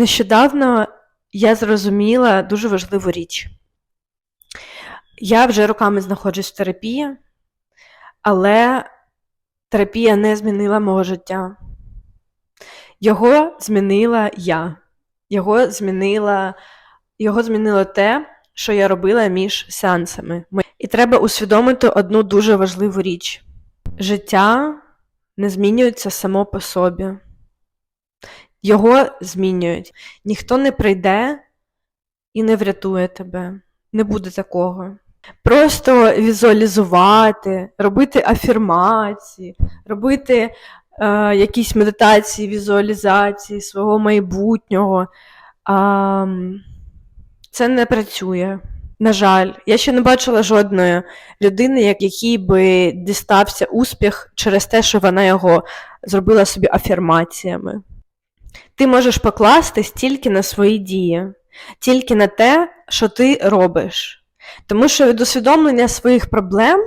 Нещодавно я зрозуміла дуже важливу річ. Я вже роками знаходжусь в терапії, але терапія не змінила мого життя. Його змінила я. Його змінила, його змінило те, що я робила між сеансами. І треба усвідомити одну дуже важливу річ: життя не змінюється само по собі. Його змінюють. Ніхто не прийде і не врятує тебе. Не буде такого. Просто візуалізувати, робити афірмації, робити е, якісь медитації, візуалізації свого майбутнього. А, це не працює. На жаль, я ще не бачила жодної людини, якій би дістався успіх через те, що вона його зробила собі афірмаціями. Ти можеш покластись тільки на свої дії, тільки на те, що ти робиш. Тому що від усвідомлення своїх проблем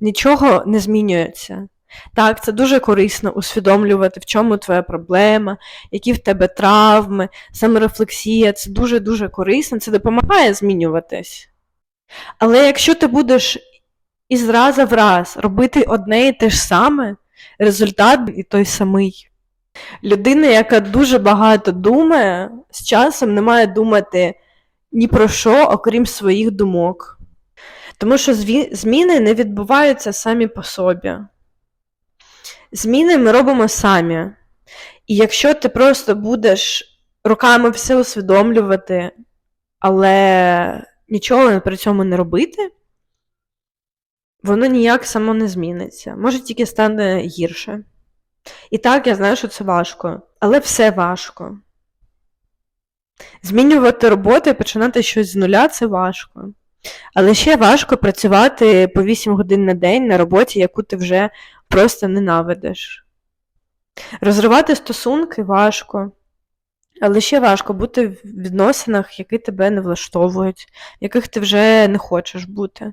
нічого не змінюється. Так, це дуже корисно усвідомлювати, в чому твоя проблема, які в тебе травми, саморефлексія. Це дуже-дуже корисно, це допомагає змінюватись. Але якщо ти будеш із разу в раз робити одне і те ж саме, результат і той самий. Людина, яка дуже багато думає, з часом не має думати ні про що, окрім своїх думок. Тому що зміни не відбуваються самі по собі. Зміни ми робимо самі. І якщо ти просто будеш руками все усвідомлювати, але нічого при цьому не робити, воно ніяк само не зміниться. Може тільки стане гірше. І так, я знаю, що це важко, але все важко. Змінювати роботу і починати щось з нуля це важко. Але ще важко працювати по 8 годин на день на роботі, яку ти вже просто ненавидиш. Розривати стосунки важко, але ще важко бути в відносинах, які тебе не влаштовують, в яких ти вже не хочеш бути.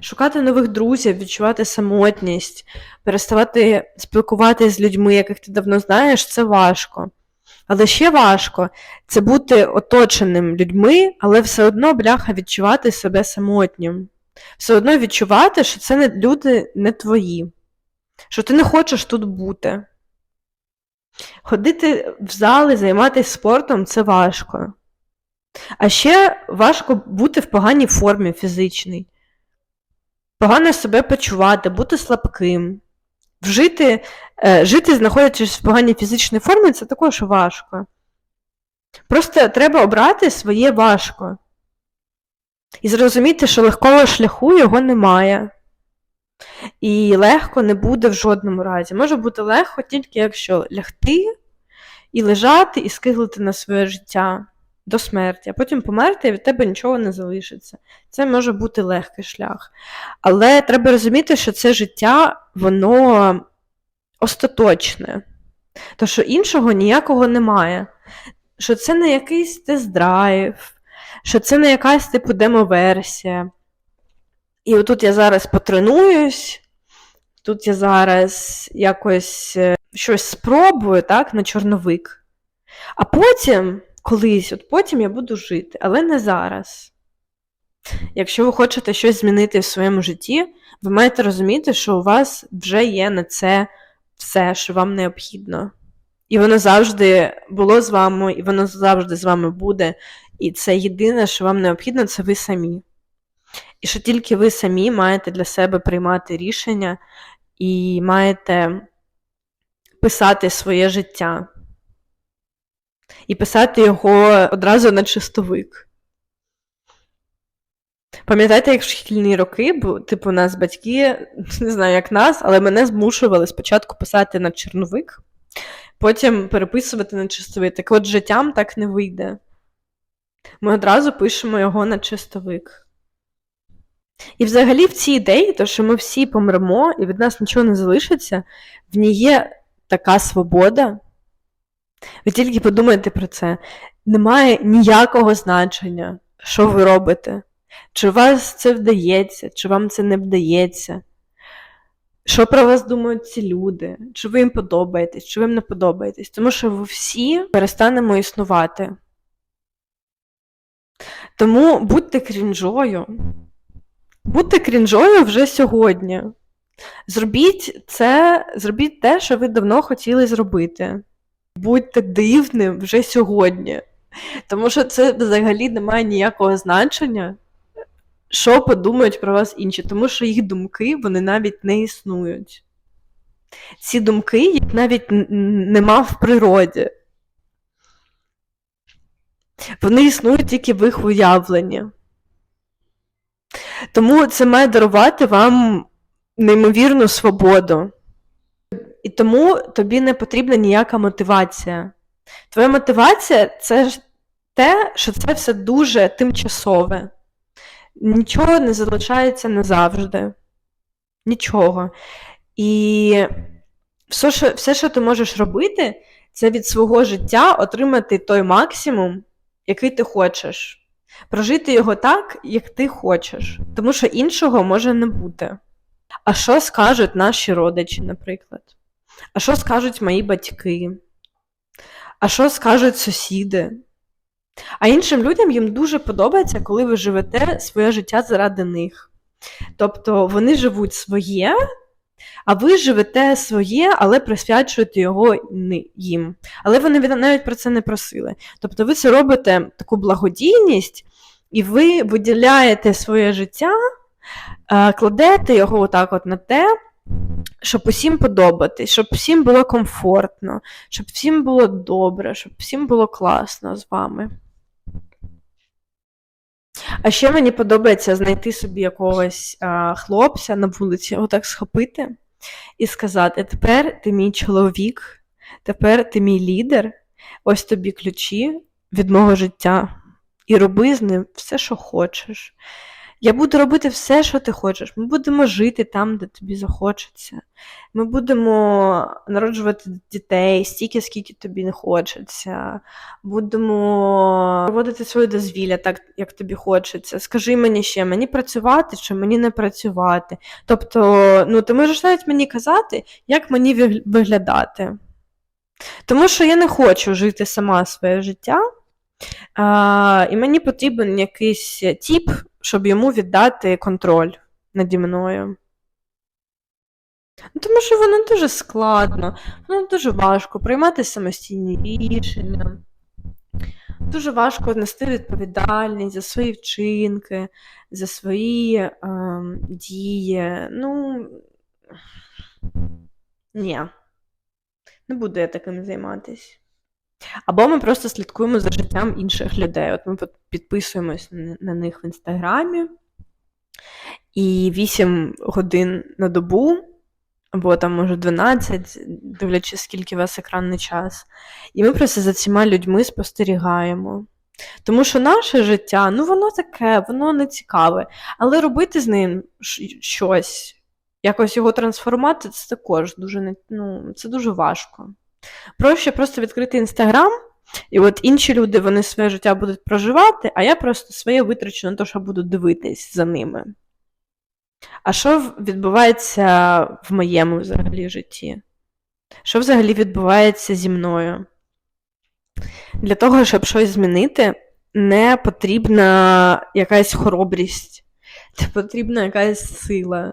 Шукати нових друзів, відчувати самотність, переставати спілкуватися з людьми, яких ти давно знаєш, це важко. Але ще важко це бути оточеним людьми, але все одно, бляха, відчувати себе самотнім. Все одно відчувати, що це не люди не твої, що ти не хочеш тут бути. Ходити в зали, займатися спортом це важко. А ще важко бути в поганій формі фізичній, погано себе почувати, бути слабким. Вжити, е, жити, знаходячись в поганій фізичній формі, це також важко. Просто треба обрати своє важко. І зрозуміти, що легкого шляху його немає. І легко не буде в жодному разі. Може бути легко тільки якщо лягти і лежати, і скиглити на своє життя до смерті, а потім померти, і від тебе нічого не залишиться. Це може бути легкий шлях. Але треба розуміти, що це життя, воно остаточне. То що іншого ніякого немає. Що це не якийсь тест-драйв, що це не якась типу демоверсія. І отут я зараз потренуюсь, тут я зараз якось е, щось спробую, так, на чорновик. А потім, колись, от потім я буду жити, але не зараз. Якщо ви хочете щось змінити в своєму житті, ви маєте розуміти, що у вас вже є на це все, що вам необхідно. І воно завжди було з вами, і воно завжди з вами буде. І це єдине, що вам необхідно, це ви самі. І що тільки ви самі маєте для себе приймати рішення і маєте писати своє життя. І писати його одразу на чистовик. Пам'ятаєте, як в шкільні роки, бо, типу, нас батьки, не знаю, як нас, але мене змушували спочатку писати на чорновик, потім переписувати на чистовик. Так от життям так не вийде. Ми одразу пишемо його на чистовик. І взагалі в цій ідеї, то що ми всі помремо і від нас нічого не залишиться, в ній є така свобода. Ви тільки подумайте про це. Немає ніякого значення, що ви робите. Чи вас це вдається, чи вам це не вдається. що про вас думають ці люди, чи ви їм подобаєтесь, чи ви їм не подобаєтесь. Тому що ви всі перестанемо існувати. Тому будьте крінжою. Будьте крінжою вже сьогодні. Зробіть це, зробіть те, що ви давно хотіли зробити. Будьте дивним вже сьогодні. Тому що це взагалі не має ніякого значення, що подумають про вас інші, тому що їх думки вони навіть не існують. Ці думки їх навіть нема в природі. Вони існують тільки в їх уявленні. Тому це має дарувати вам неймовірну свободу. І тому тобі не потрібна ніяка мотивація. Твоя мотивація це те, що це все дуже тимчасове. Нічого не залишається назавжди. Нічого. І все, що, все, що ти можеш робити, це від свого життя отримати той максимум, який ти хочеш. Прожити його так, як ти хочеш. Тому що іншого може не бути. А що скажуть наші родичі, наприклад? А що скажуть мої батьки? А що скажуть сусіди? А іншим людям їм дуже подобається, коли ви живете своє життя заради них. Тобто вони живуть своє, а ви живете своє, але присвячуєте його їм. Але вони навіть про це не просили. Тобто ви це робите таку благодійність, і ви виділяєте своє життя, е, кладете його отак от на те, щоб усім подобатись, щоб всім було комфортно, щоб всім було добре, щоб всім було класно з вами. А ще мені подобається знайти собі якогось а, хлопця на вулиці, його так схопити і сказати: тепер ти мій чоловік, тепер ти мій лідер, ось тобі ключі від мого життя. І роби з ним все, що хочеш. Я буду робити все, що ти хочеш. Ми будемо жити там, де тобі захочеться. Ми будемо народжувати дітей стільки, скільки тобі не хочеться. Будемо проводити своє дозвілля так, як тобі хочеться. Скажи мені ще, мені працювати чи мені не працювати. Тобто, ну ти можеш навіть мені казати, як мені виглядати. Тому що я не хочу жити сама своє життя. А, і мені потрібен якийсь тіп, щоб йому віддати контроль наді мною. Ну, Тому що воно дуже складно, воно дуже важко приймати самостійні рішення. Дуже важко нести відповідальність за свої вчинки, за свої ем, дії. Ну, ні, не буду я таким займатися. Або ми просто слідкуємо за життям інших людей. От ми під- підписуємось на, них в інстаграмі, і 8 годин на добу, або там, може, 12, дивлячись, скільки у вас екранний час. І ми просто за цими людьми спостерігаємо. Тому що наше життя, ну воно таке, воно не цікаве. Але робити з ним щось, якось його трансформувати, це також дуже ну, це дуже важко. Проще просто відкрити інстаграм, і от інші люди вони своє життя будуть проживати, а я просто своє витрачу на те, що буду дивитись за ними. А що відбувається в моєму взагалі житті? Що взагалі відбувається зі мною? Для того, щоб щось змінити, не потрібна якась хоробрість, не потрібна якась сила.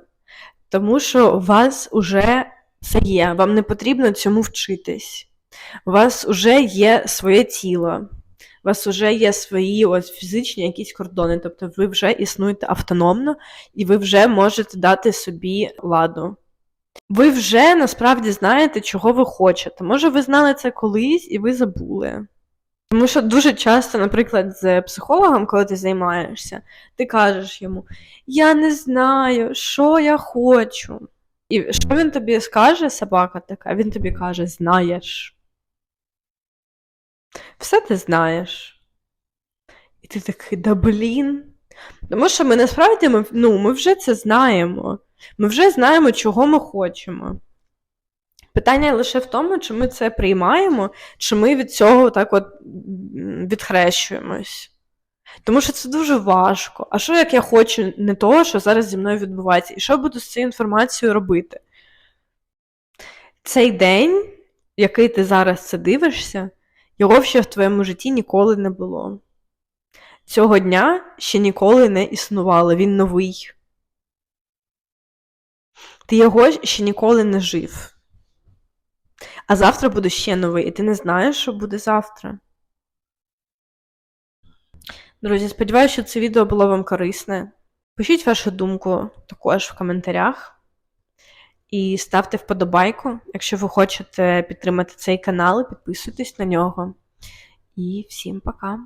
Тому що у вас уже це є, вам не потрібно цьому вчитись. У вас вже є своє тіло, у вас вже є свої ось фізичні якісь кордони, тобто ви вже існуєте автономно і ви вже можете дати собі ладу. Ви вже насправді знаєте, чого ви хочете. Може, ви знали це колись і ви забули. Тому що дуже часто, наприклад, з психологом, коли ти займаєшся, ти кажеш йому: Я не знаю, що я хочу. І що він тобі скаже, собака така? Він тобі каже: знаєш. Все ти знаєш. І ти такий, да блін. Тому що ми насправді ми, ну, ми вже це знаємо. Ми вже знаємо, чого ми хочемо. Питання лише в тому, чи ми це приймаємо, чи ми від цього так от відхрещуємось. Тому що це дуже важко. А що як я хочу не того, що зараз зі мною відбувається? І що буду з цією інформацією робити? цей день, який ти зараз це дивишся, його ще в твоєму житті ніколи не було. Цього дня ще ніколи не існувало, він новий. Ти його ще ніколи не жив. А завтра буде ще новий, і ти не знаєш, що буде завтра. Друзі, сподіваюся, що це відео було вам корисне. Пишіть вашу думку також в коментарях. І ставте вподобайку, якщо ви хочете підтримати цей канал, підписуйтесь на нього. І всім пока!